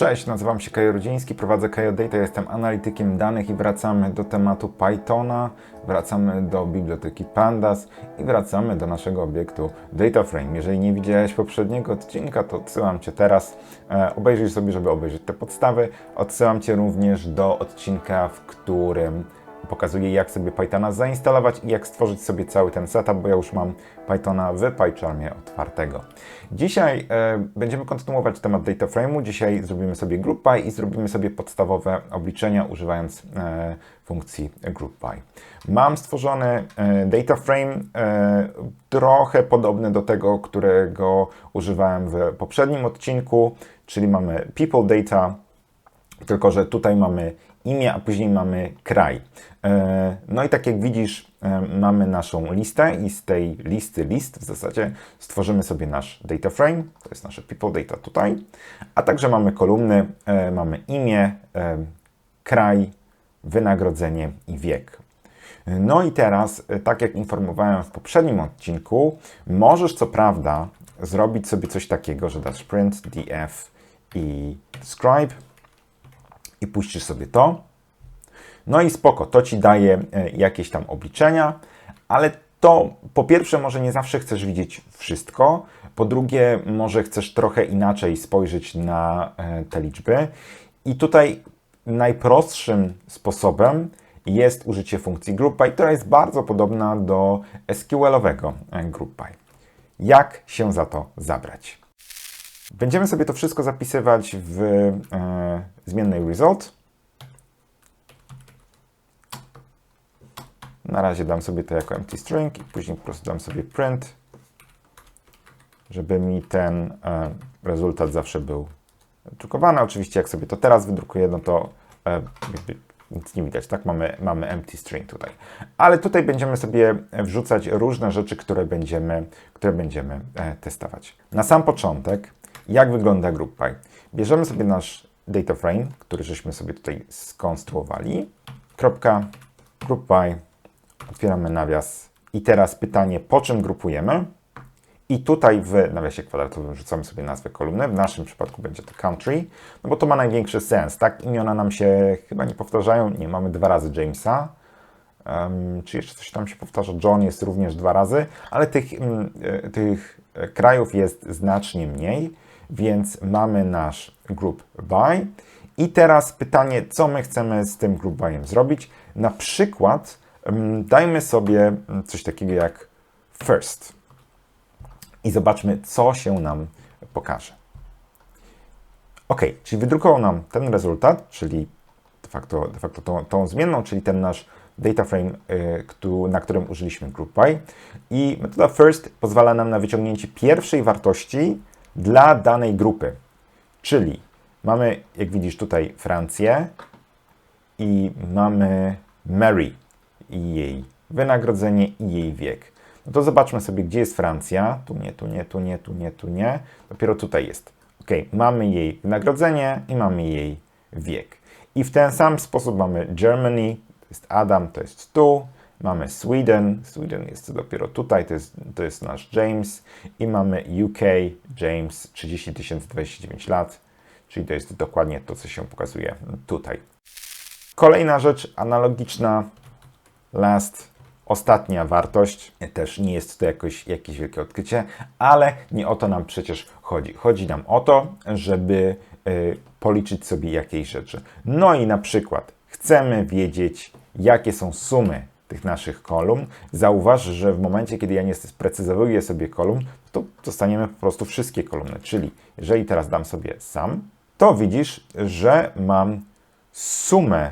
Cześć, nazywam się Kajo Rudziński, prowadzę Kajo Data, jestem analitykiem danych i wracamy do tematu Pythona, wracamy do biblioteki Pandas i wracamy do naszego obiektu DataFrame. Jeżeli nie widziałeś poprzedniego odcinka, to odsyłam Cię teraz, e, obejrzyj sobie, żeby obejrzeć te podstawy. Odsyłam Cię również do odcinka, w którym pokazuję, jak sobie Pythona zainstalować i jak stworzyć sobie cały ten setup, bo ja już mam Pythona w PyCharmie otwartego. Dzisiaj e, będziemy kontynuować temat data frame'u. Dzisiaj zrobimy sobie GroupBy i zrobimy sobie podstawowe obliczenia używając e, funkcji GroupBy. Mam stworzony e, data frame e, trochę podobny do tego, którego używałem w poprzednim odcinku, czyli mamy people data, tylko że tutaj mamy imię, a później mamy kraj. E, No i tak jak widzisz, e, mamy naszą listę i z tej listy list w zasadzie stworzymy sobie nasz data frame, to jest nasze people data tutaj, a także mamy kolumny, e, mamy imię, kraj, wynagrodzenie i wiek. No i teraz, tak jak informowałem w poprzednim odcinku, możesz co prawda zrobić sobie coś takiego, że dasz print df i describe i puścisz sobie to. No i spoko, to Ci daje e, jakieś tam obliczenia, ale to po pierwsze może nie zawsze chcesz widzieć wszystko, po drugie może chcesz trochę inaczej spojrzeć na e, te liczby i tutaj najprostszym sposobem jest użycie funkcji GroupBy, która jest bardzo podobna do SQL-owego e, GroupBy. Jak się za to zabrać? Będziemy sobie to wszystko zapisywać w e, zmiennej result. Na razie dam sobie to jako empty string i później po prostu dam sobie print, żeby mi ten e, rezultat zawsze był drukowany. Oczywiście jak sobie to teraz wydrukuję, no to e, nic nie widać, tak? Mamy, mamy empty string tutaj. Ale tutaj będziemy sobie wrzucać różne rzeczy, które będziemy, które będziemy e, testować. Na sam początek, jak wygląda GroupBy? Bierzemy sobie nasz data frame, który żeśmy sobie tutaj skonstruowali. Kropka, GroupBy, otwieramy nawias i teraz pytanie, po czym grupujemy? I tutaj w nawiasie kwadratowym wrzucamy sobie nazwę kolumny. W naszym przypadku będzie to country, no bo to ma największy sens, tak? Imiona nam się chyba nie powtarzają. Nie, mamy dwa razy Jamesa. Um, czy jeszcze coś tam się powtarza? John jest również dwa razy, ale tych, um, tych krajów jest znacznie mniej, więc mamy nasz group by. I teraz pytanie, co my chcemy z tym group by'em zrobić? Na przykład um, dajmy sobie coś takiego jak first i zobaczmy, co się nam pokaże. Ok, czyli wydrukował nam ten rezultat, czyli de facto, de facto tą, tą zmienną, czyli ten nasz data frame, y, na którym użyliśmy GroupBy. I metoda first pozwala nam na wyciągnięcie pierwszej wartości dla danej grupy. Czyli mamy, jak widzisz tutaj, Francję i mamy Mary i jej wynagrodzenie i jej wiek. No to zobaczmy sobie, gdzie jest Francja. Tu nie, tu nie, tu nie, tu nie, tu nie. Dopiero tutaj jest. Ok, mamy jej wynagrodzenie i mamy jej wiek. I w ten sam sposób mamy Germany, to jest Adam, to jest tu. Mamy Sweden, Sweden jest dopiero tutaj, to jest, to jest nasz James. I mamy UK, James, 30 29 lat, czyli to jest dokładnie to, co się pokazuje tutaj. Kolejna rzecz analogiczna, last Ostatnia wartość też nie jest to jakoś, jakieś wielkie odkrycie, ale nie o to nam przecież chodzi. Chodzi nam o to, żeby y, policzyć sobie jakieś rzeczy. No i na przykład chcemy wiedzieć, jakie są sumy tych naszych kolumn. Zauważ, że w momencie, kiedy ja nie sprecyzowuję sobie kolumn, to dostaniemy po prostu wszystkie kolumny. Czyli jeżeli teraz dam sobie sam, to widzisz, że mam sumę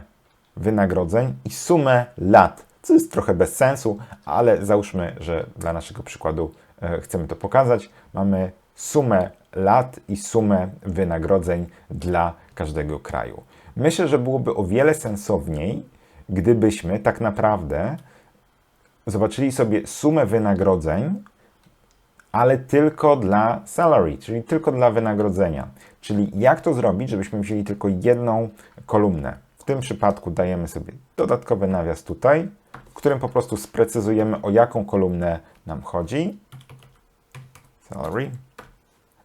wynagrodzeń i sumę lat co jest trochę bez sensu, ale załóżmy, że dla naszego przykładu e, chcemy to pokazać. Mamy sumę lat i sumę wynagrodzeń dla każdego kraju. Myślę, że byłoby o wiele sensowniej, gdybyśmy tak naprawdę zobaczyli sobie sumę wynagrodzeń, ale tylko dla salary, czyli tylko dla wynagrodzenia. Czyli jak to zrobić, żebyśmy wzięli tylko jedną kolumnę. W tym przypadku dajemy sobie dodatkowy nawias tutaj, w którym po prostu sprecyzujemy, o jaką kolumnę nam chodzi. Salary.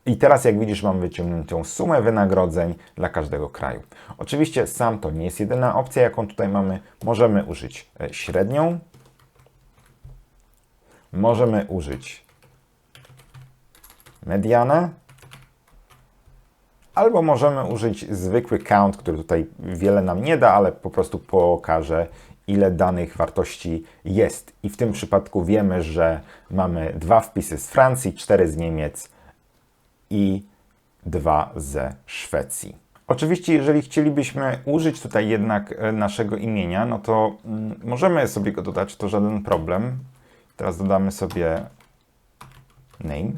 I teraz, jak widzisz, mam wyciągniętą sumę wynagrodzeń dla każdego kraju. Oczywiście sam to nie jest jedyna opcja, jaką tutaj mamy. Możemy użyć e, średnią, możemy użyć medianę, albo możemy użyć zwykły count, który tutaj wiele nam nie da, ale po prostu pokaże, ile danych wartości jest. I w tym przypadku wiemy, że mamy dwa wpisy z Francji, cztery z Niemiec i dwa ze Szwecji. Oczywiście, jeżeli chcielibyśmy użyć tutaj jednak e, naszego imienia, no to mm, możemy sobie go dodać, to żaden problem. Teraz dodamy sobie name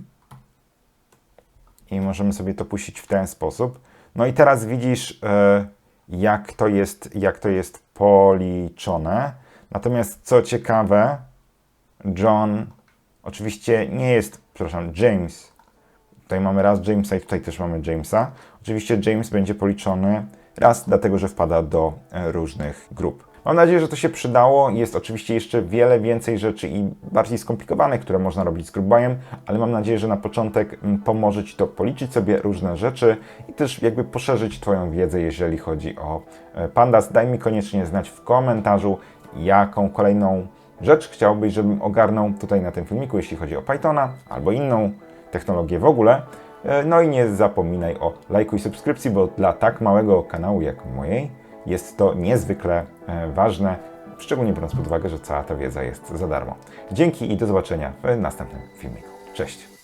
i możemy sobie to puścić w ten sposób. No i teraz widzisz, e, jak to jest, jak to jest policzone. Natomiast co ciekawe, John oczywiście nie jest, przepraszam, James. Tutaj mamy raz Jamesa i tutaj też mamy Jamesa. Oczywiście James będzie policzony raz, dlatego że wpada do e, różnych grup. Mam nadzieję, że to się przydało. Jest oczywiście jeszcze wiele więcej rzeczy i bardziej skomplikowanych, które można robić z GroupBy'em, ale mam nadzieję, że na początek pomoże Ci to policzyć sobie różne rzeczy i też jakby poszerzyć Twoją wiedzę, jeżeli chodzi o e, Pandas. Daj mi koniecznie znać w komentarzu, jaką kolejną rzecz chciałbyś, żebym ogarnął tutaj na tym filmiku, jeśli chodzi o Pythona albo inną technologię w ogóle. E, No i nie zapominaj o lajku i subskrypcji, bo dla tak małego kanału jak mojej jest to niezwykle e, ważne, szczególnie biorąc pod uwagę, że cała ta wiedza jest za darmo. Dzięki i do zobaczenia w następnym filmiku. Cześć!